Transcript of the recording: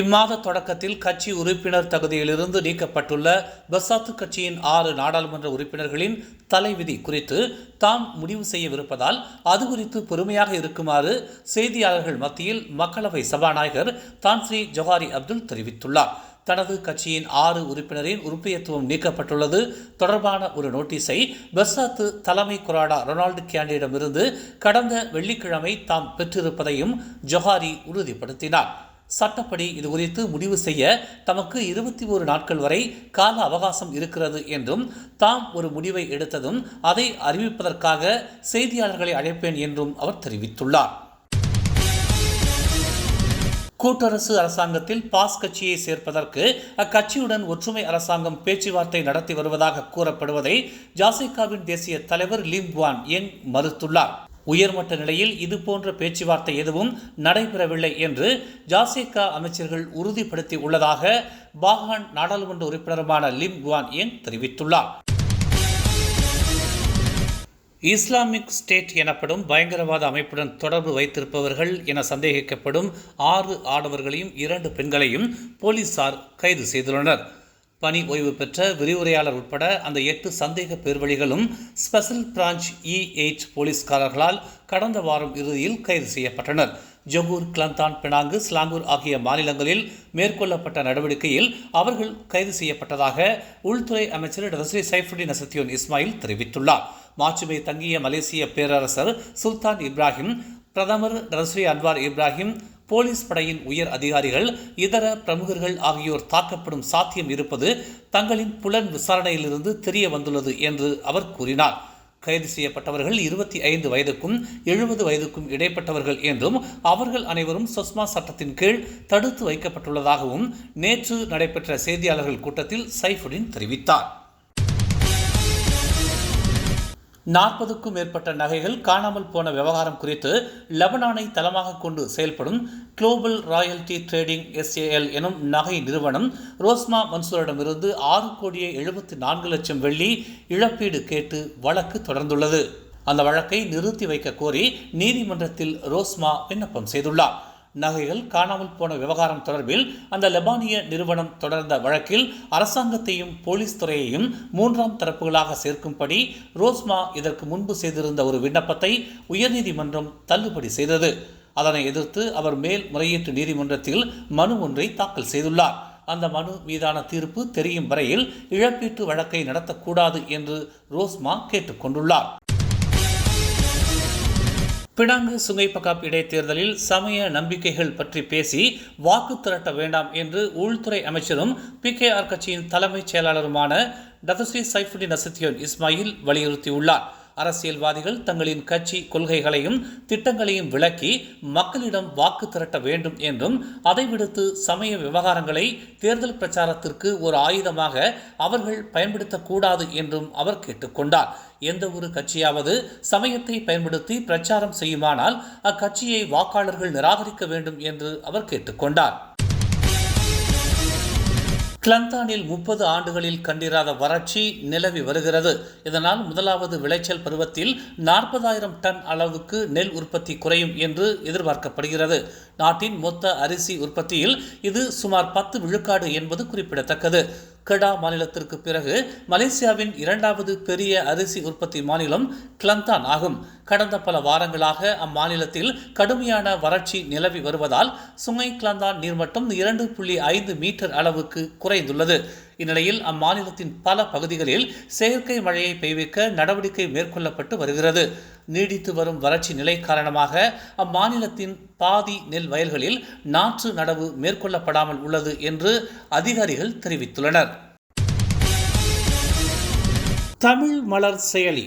இம்மாத தொடக்கத்தில் கட்சி உறுப்பினர் தகுதியிலிருந்து நீக்கப்பட்டுள்ள பசாத்து கட்சியின் ஆறு நாடாளுமன்ற உறுப்பினர்களின் தலைவிதி குறித்து தாம் முடிவு செய்யவிருப்பதால் அது குறித்து பொறுமையாக இருக்குமாறு செய்தியாளர்கள் மத்தியில் மக்களவை சபாநாயகர் தான்ஸ்ரீ ஜொஹாரி அப்துல் தெரிவித்துள்ளார். தனது கட்சியின் ஆறு உறுப்பினரின் உறுப்பியத்துவம் நீக்கப்பட்டுள்ளது. தொடர்பான ஒரு நோட்டீஸை பெர்சாத்து தலைமை கொராடா ரொனால்டு கேண்டியிடமிருந்து கடந்த வெள்ளிக்கிழமை தாம் பெற்றிருப்பதையும் ஜொஹாரி உறுதிப்படுத்தினார். சட்டப்படி இது குறித்து முடிவு செய்ய தமக்கு இருபத்தி ஒரு நாட்கள் வரை கால அவகாசம் இருக்கிறது என்றும் தாம் ஒரு முடிவை எடுத்ததும் அதை அறிவிப்பதற்காக செய்தியாளர்களை அழைப்பேன் என்றும் அவர் தெரிவித்துள்ளார். கூட்டரசு அரசாங்கத்தில் பாஸ் கட்சியை சேர்ப்பதற்கு அக்கட்சியுடன் ஒற்றுமை அரசாங்கம் பேச்சுவார்த்தை நடத்தி வருவதாக கூறப்படுவதை ஜாசிகாவின் தேசிய தலைவர் லிம்வான் எங் மறுத்துள்ளார். உயர்மட்ட நிலையில் இதுபோன்ற பேச்சுவார்த்தை எதுவும் நடைபெறவில்லை என்று ஜாசிகா அமைச்சர்கள் உறுதிப்படுத்தி உள்ளதாக பாகான் நாடாளுமன்ற உறுப்பினருமான லிம் குவான் யங் தெரிவித்துள்ளார். இஸ்லாமிக் ஸ்டேட் எனப்படும் பயங்கரவாத அமைப்புடன் தொடர்பு வைத்திருப்பவர்கள் என சந்தேகிக்கப்படும் ஆறு ஆடவர்களையும் இரண்டு பெண்களையும் போலீசார் கைது செய்துள்ளனர். பணி ஓய்வு பெற்ற விரிவுரையாளர் உட்பட அந்த எட்டு சந்தேக பேர்வழிகளும் Special Branch e E eight போலீஸ்காரர்களால் கடந்த வாரம் இறுதியில் கைது செய்யப்பட்டனர். ஜொகூர் கிளந்தான் பினாங்கு ஸ்லாங்கூர் ஆகிய மாநிலங்களில் மேற்கொள்ளப்பட்ட நடவடிக்கையில் அவர்கள் கைது செய்யப்பட்டதாக உள்துறை அமைச்சர் டஸ்ரீ சைஃபுடின் அசத்தியோன் இஸ்மாயில் தெரிவித்துள்ளார். மாட்சிமை தங்கிய மலேசிய பேரரசர் சுல்தான் இப்ராஹிம் பிரதமர் டஸ்ரீ அன்வார் இப்ராஹிம் போலீஸ் படையின் உயர் அதிகாரிகள் இதர பிரமுகர்கள் ஆகியோர் தாக்கப்படும் சாத்தியம் இருப்பது தங்களின் புலன் விசாரணையிலிருந்து தெரிய வந்துள்ளது என்று அவர் கூறினார். கைது செய்யப்பட்டவர்கள் இருபத்தி ஐந்து வயதுக்கும் எழுபது வயதுக்கும் இடைப்பட்டவர்கள் என்றும் அவர்கள் அனைவரும் சுஷ்மா சட்டத்தின் கீழ் தடுத்து வைக்கப்பட்டுள்ளதாகவும் நேற்று நடைபெற்ற செய்தியாளர்கள் கூட்டத்தில் சைஃபுடின் தெரிவித்தார். நாற்பதுக்கும் மேற்பட்ட நகைகள் காணாமல் போன விவகாரம் குறித்து லெபனானை தளமாக கொண்டு செயல்படும் குளோபல் ராயல்டி ட்ரேடிங் எஸ்ஏஎல் எனும் நகை நிறுவனம் ரோஸ்மா மன்சூரிடமிருந்து ஆறு கோடியே எழுபத்தி நான்கு லட்சம் வெள்ளி இழப்பீடு கேட்டு வழக்கு தொடர்ந்துள்ளது. அந்த வழக்கை நிறுத்தி வைக்க கோரி நீதிமன்றத்தில் ரோஸ்மா விண்ணப்பம் செய்துள்ளார். நகைகள் காணாமல் போன விவகாரம் தொடர்பில் அந்த லெபானிய நிறுவனம் தொடர்ந்த வழக்கில் அரசாங்கத்தையும் போலீஸ் துறையையும் மூன்றாம் தரப்புகளாக சேர்க்கும்படி ரோஸ்மா இதற்கு முன்பு செய்திருந்த ஒரு விண்ணப்பத்தை உயர்நீதிமன்றம் தள்ளுபடி செய்தது. அதனை எதிர்த்து அவர் மேல் முறையீட்டு நீதிமன்றத்தில் மனு ஒன்றை தாக்கல் செய்துள்ளார். அந்த மனு மீதான தீர்ப்பு தெரியும் வரையில் இழப்பீட்டு வழக்கை நடத்தக்கூடாது என்று ரோஸ்மா கேட்டுக்கொண்டுள்ளார். பினாங்கு சுங்கைப்பகாப் இடைத்தேர்தலில் சமய நம்பிக்கைகள் பற்றி பேசி வாக்கு திரட்ட வேண்டாம் என்று உள்துறை அமைச்சரும் பிகேஆர் கட்சியின் தலைமைச் செயலாளருமான டதஸ்ரீ சைஃபுடின் அசத்தியோன் இஸ்மாயில் வலியுறுத்தியுள்ளார். அரசியல்வாதிகள் தங்களின் கட்சி கொள்கைகளையும் திட்டங்களையும் விளக்கி மக்களிடம் வாக்கு திரட்ட வேண்டும் என்றும் அதை விடுத்து சமய விவகாரங்களை தேர்தல் பிரச்சாரத்திற்கு ஒரு ஆயுதமாக அவர்கள் பயன்படுத்தக்கூடாது என்றும் அவர் கேட்டுக்கொண்டார். எந்த ஒரு கட்சியாவது சமயத்தை பயன்படுத்தி பிரச்சாரம் செய்யுமானால் அக்கட்சியை வாக்காளர்கள் நிராகரிக்க வேண்டும் என்று அவர் கேட்டுக்கொண்டார். கிளந்தானில் முப்பது ஆண்டுகளில் கண்டிராத வறட்சி நிலவி வருகிறது. இதனால் முதலாவது விளைச்சல் பருவத்தில் நாற்பதாயிரம் டன் அளவுக்கு நெல் உற்பத்தி குறையும் என்று எதிர்பார்க்கப்படுகிறது. நாட்டின் மொத்த அரிசி உற்பத்தியில் இது சுமார் பத்து விழுக்காடு என்பது குறிப்பிடத்தக்கது. கெடா மாநிலத்திற்கு பிறகு மலேசியாவின் இரண்டாவது பெரிய அரிசி உற்பத்தி மாநிலம் கிளந்தான் ஆகும். கடந்த பல வாரங்களாக அம்மாநிலத்தில் கடுமையான வறட்சி நிலவி வருவதால் சுங்கை கிளந்தான் நீர்மட்டம் இரண்டு புள்ளி ஐந்து மீட்டர் அளவுக்கு குறைந்துள்ளது. இந்நிலையில் அம்மாநிலத்தின் பல பகுதிகளில் செயற்கை மழையை பெய்விக்க நடவடிக்கை மேற்கொள்ளப்பட்டு வருகிறது. நீடித்து வரும் வறட்சி நிலை காரணமாக அம்மாநிலத்தின் பாதி நெல் வயல்களில் நாற்று நடவு மேற்கொள்ளப்படாமல் உள்ளது என்று அதிகாரிகள் தெரிவித்துள்ளனர். தமிழ் மலர் செயலி